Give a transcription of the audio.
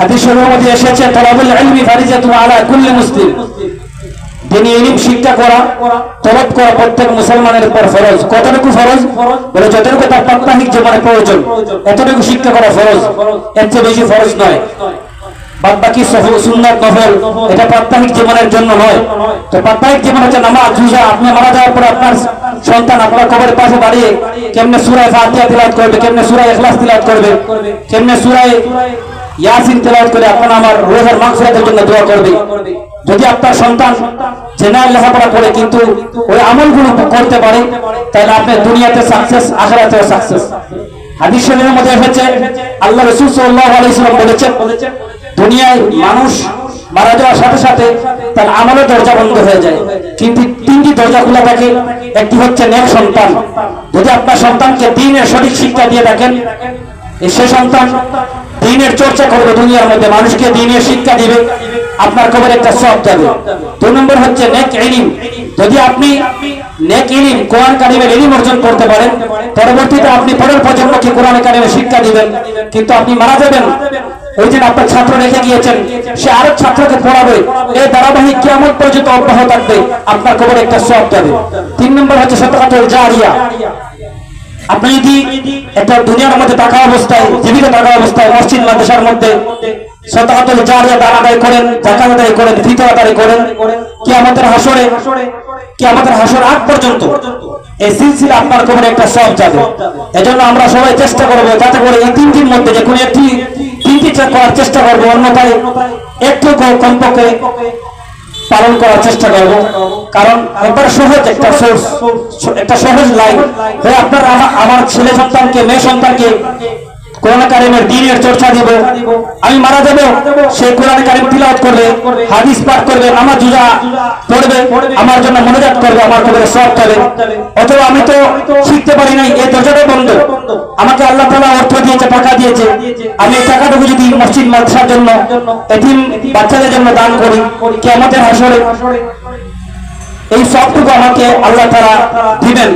হাদিস শরীফের মধ্যে এসেছে, তলাবুল ইলমি ফারিজাতুন আলা কুল্লি মুসলিম। দিনী ইলম, শিক্ষা করা, তলব করা প্রত্যেক মুসলমানের উপর ফরজ। কতটুকু ফরজ? বলে যতটুকু তার প্রাত্যহিক জীবনে প্রয়োজন, এতটুকু শিক্ষা করা ফরজ। এর চেয়ে বেশি ফরজ নয়। বাদ বাকি সুন্দর নফল, এটা প্রাত্যহিক জীবনের জন্য নয়। তো প্রাত্যহিক জীবন হচ্ছে নামাজ, রোজা। আপনি মারা যাওয়ার পর আপনার সন্তান আপনার কবরের পাশে দাঁড়িয়ে কেমনে সুরায় ফাতিহা তিলাওয়াত করবে, কেমনে সুরায় ইখলাস তিলাওয়াত করবে, কেমনে সুরায় ইয়াসিন তেলাওয়াত করে আপনার আমার রোজার মাগফিরাতের জন্য দোয়া করবে যদি আপনার সন্তান জেনারেল লেখাপড়া করে কিন্তু ওই আমলগুলো করতে পারে, তাহলে আপনি দুনিয়াতে সাকসেস আখেরাতেও সাকসেস হাদিস শরীফের মধ্যে এসেছে, আল্লাহ রাসূল সাল্লাল্লাহু আলাইহি সাল্লাম বলেছেন, দুনিয়ায় মানুষ মারা যাওয়ার সাথে সাথে তার আমলের দরজা বন্ধ হয়ে যায়। কিন্তু তিনটি দরজা খোলা থাকে, একটি হচ্ছে নেক সন্তান। যদি আপনার সন্তানকে দিনের সঠিক শিক্ষা দিয়ে থাকেন সে সন্তান দিনের চর্চা করবে দুনিয়ার মধ্যে। মানুষকে দিনের শিক্ষা দিবে। আপনার কবর একটা সব যাবে। দুই নম্বর হচ্ছে নেক ইলিম। যদি আপনি নেক ইলিম, কোরআন কারিমের ইলিম অর্জন করতে পারেন, পরবর্তীতে আপনি পরের প্রজন্মকে কোরআন কারিমের শিক্ষা দিবেন। কিন্তু আপনি মারা যাবেন। ওই যে আপনার ছাত্র রেখে গিয়েছেন, সে আরও ছাত্রকে পড়াবে। এই ধারাবাহিক কেমন পর্যন্ত অব্যাহত থাকবে। আপনার কবর একটা সব যাবে। তিন নম্বর হচ্ছে সতকাতুল জারিয়া। আপনি যদি একটা দুনিয়ার মধ্যে থাকা অবস্থায়, জীবিত থাকা অবস্থায়, মসজিদ, মাদ্রাসার মধ্যে কি আমরা সবাই চেষ্টা করব যাতে করে এই মধ্যে যে একটি তিনটি করার চেষ্টা করব। অন্যথায় একটু কমপক্ষে পালন করার চেষ্টা করব। কারণ একবার সহজ একটা সোর্স একটা সহজ লাইন হয়ে আপনার আমার- ছেলে সন্তানকে, মেয়ে সন্তানকে হাদিস পাঠ আমার আমার আমি তো শিখতে বন্ধ। আমাকে আল্লাহ টাকা দিয়েছে। আমি এই টাকাটুকু যদি মসজিদ, মাদ্রাসার জন্য এদিন বাচ্চাদের জন্য দান করি কি আমাদের হাসরে এই সবটুকু আমাকে আল্লাহ তারা দিবেন।